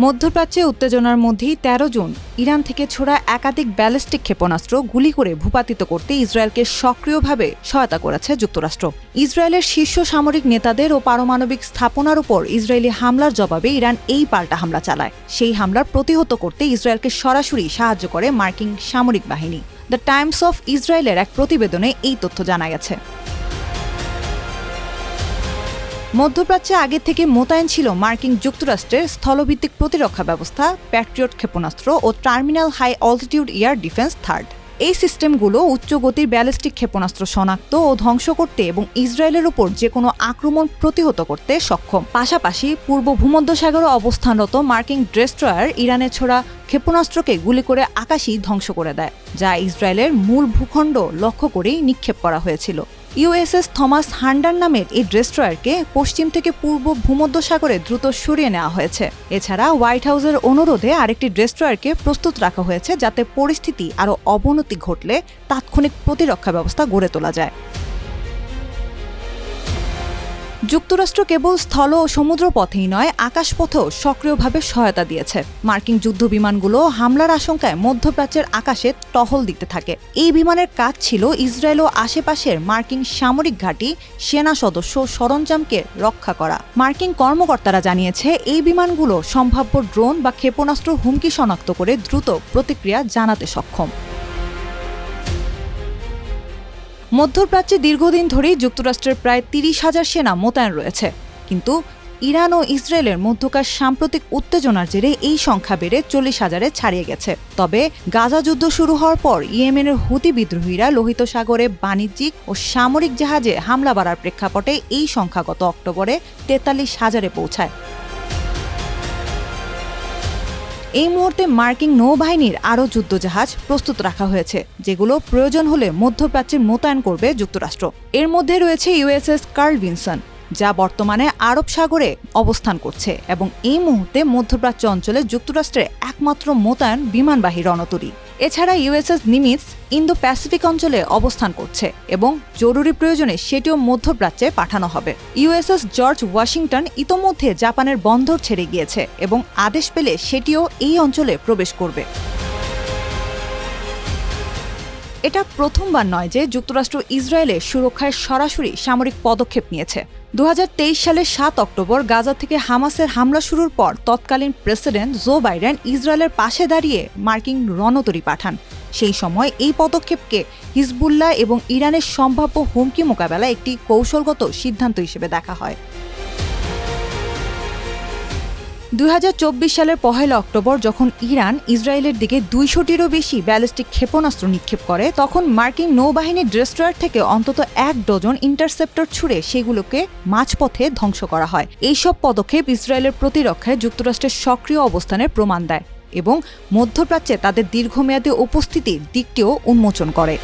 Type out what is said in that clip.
মধ্যপ্রাচ্যে উত্তেজনার মধ্যেই ১৩ জুন ইরান থেকে ছোড়া একাধিক ব্যালিস্টিক ক্ষেপণাস্ত্র গুলি করে ভূপাতিত করতে ইসরায়েলকে সক্রিয়ভাবে সহায়তা করেছে যুক্তরাষ্ট্র। ইসরায়েলের শীর্ষ সামরিক নেতাদের ও পারমাণবিক স্থাপনার উপর ইসরায়েলি হামলার জবাবে ইরান এই পাল্টা হামলা চালায়। সেই হামলার প্রতিহত করতে ইসরায়েলকে সরাসরি সাহায্য করে মার্কিন সামরিক বাহিনী। দ্য টাইমস অফ ইসরায়েলের এক প্রতিবেদনে এই তথ্য জানা গেছে। মধ্যপ্রাচ্যে আগে থেকে মোতায়েন ছিল মার্কিন যুক্তরাষ্ট্রের স্থলভিত্তিক প্রতিরক্ষা ব্যবস্থা, প্যাট্রিয়ট ক্ষেপণাস্ত্র ও terminal high altitude air defence third. এই সিস্টেমগুলো উচ্চ গতির ব্যালিস্টিক ক্ষেপণাস্ত্র শনাক্ত ও ধ্বংস করতে এবং ইসরায়েলের উপর যে কোনো আক্রমণ প্রতিহত করতে সক্ষম। পাশাপাশি পূর্ব ভূমধ্যসাগরে অবস্থানরত মার্কিন ড্রেস্ট্রয়ার ইরানে ছোড়া ক্ষেপণাস্ত্রকে গুলি করে আকাশই ধ্বংস করে দেয়, যা ইসরায়েলের মূল ভূখণ্ড লক্ষ্য করেই নিক্ষেপ করা হয়েছিল। ইউএসএস থমাস হান্ডার নামের এই ডেস্ট্রয়ারকে পশ্চিম থেকে পূর্ব ভূমধ্যসাগরে দ্রুত সরিয়ে নেওয়া হয়েছে। এছাড়া হোয়াইট হাউসের অনুরোধে আরেকটি ডেস্ট্রয়ারকে প্রস্তুত রাখা হয়েছে যাতে পরিস্থিতি আরও অবনতি ঘটলে তাৎক্ষণিক প্রতিরক্ষা ব্যবস্থা গড়ে তোলা যায়। যুক্তরাষ্ট্র কেবল স্থল ও সমুদ্র পথেই নয়, আকাশপথেও সক্রিয়ভাবে সহায়তা দিয়েছে। মার্কিন যুদ্ধ বিমানগুলো হামলার আশঙ্কায় মধ্যপ্রাচ্যের আকাশে টহল দিতে থাকে। এই বিমানের কাজ ছিল ইসরায়েল ও আশেপাশের মার্কিন সামরিক ঘাঁটি, সেনা সদস্য সরঞ্জামকে রক্ষা করা। মার্কিন কর্মকর্তারা জানিয়েছে, এই বিমানগুলো সম্ভাব্য ড্রোন বা ক্ষেপণাস্ত্র হুমকি শনাক্ত করে দ্রুত প্রতিক্রিয়া জানাতে সক্ষম। মধ্যপ্রাচ্যে দীর্ঘদিন ধরেই যুক্তরাষ্ট্রের প্রায় তিরিশ হাজার সেনা মোতায়েন রয়েছে। কিন্তু ইরান ও ইসরায়েলের মধ্যকার সাম্প্রতিক উত্তেজনার জেরে এই সংখ্যা বেড়ে চল্লিশ হাজারে ছাড়িয়ে গেছে। তবে গাজা যুদ্ধ শুরু হওয়ার পর ইয়েমেনের হুতি বিদ্রোহীরা লোহিত সাগরে বাণিজ্যিক ও সামরিক জাহাজে হামলা বাড়ার প্রেক্ষাপটে এই সংখ্যা গত অক্টোবরে তেতাল্লিশ হাজারে পৌঁছায়। এই মুহূর্তে মার্কিন নৌবাহিনীর আরও যুদ্ধজাহাজ প্রস্তুত রাখা হয়েছে, যেগুলো প্রয়োজন হলে মধ্যপ্রাচ্যে মোতায়েন করবে যুক্তরাষ্ট্র। এর মধ্যে রয়েছে ইউএসএস কার্ল ভিনসন, যা বর্তমানে আরব সাগরে অবস্থান করছে এবং এই মুহূর্তে মধ্যপ্রাচ্য অঞ্চলে যুক্তরাষ্ট্রের একমাত্র মোতায়েন বিমানবাহী রণতরী। এছাড়া ইউএসএস নিমিটস ইন্দো প্যাসিফিক অঞ্চলে অবস্থান করছে এবং জরুরি প্রয়োজনে সেটিও মধ্যপ্রাচ্যে পাঠানো হবে। ইউএসএস জর্জ ওয়াশিংটন ইতোমধ্যে জাপানের বন্দর ছেড়ে গিয়েছে এবং আদেশ পেলে সেটিও এই অঞ্চলে প্রবেশ করবে। এটা প্রথমবার নয় যে যুক্তরাষ্ট্র ইসরায়েলের সুরক্ষায় সরাসরি সামরিক পদক্ষেপ নিয়েছে। দু হাজার তেইশ সালের সাত অক্টোবর গাজা থেকে হামাসের হামলা শুরুর পর তৎকালীন প্রেসিডেন্ট জো বাইডেন ইসরায়েলের পাশে দাঁড়িয়ে মার্কিন রণতরী পাঠান। সেই সময় এই পদক্ষেপকে হিজবুল্লাহ এবং ইরানের সম্ভাব্য হুমকি মোকাবেলায় একটি কৌশলগত সিদ্ধান্ত হিসেবে দেখা হয়। দুই হাজার চব্বিশ সালের পহেলা অক্টোবর যখন ইরান ইসরায়েলের দিকে দুইশোটিরও বেশি ব্যালিস্টিক ক্ষেপণাস্ত্র নিক্ষেপ করে, তখন মার্কিন নৌবাহিনীর ড্রেস্ট্রয়ার থেকে অন্তত এক ডজন ইন্টারসেপ্টর ছুড়ে সেগুলোকে মাঝপথে ধ্বংস করা হয়। এইসব পদক্ষেপ ইসরায়েলের প্রতিরক্ষায় যুক্তরাষ্ট্রের সক্রিয় অবস্থানের প্রমাণ দেয় এবং মধ্যপ্রাচ্যে তাদের দীর্ঘমেয়াদী উপস্থিতির দিকটিও উন্মোচন করে।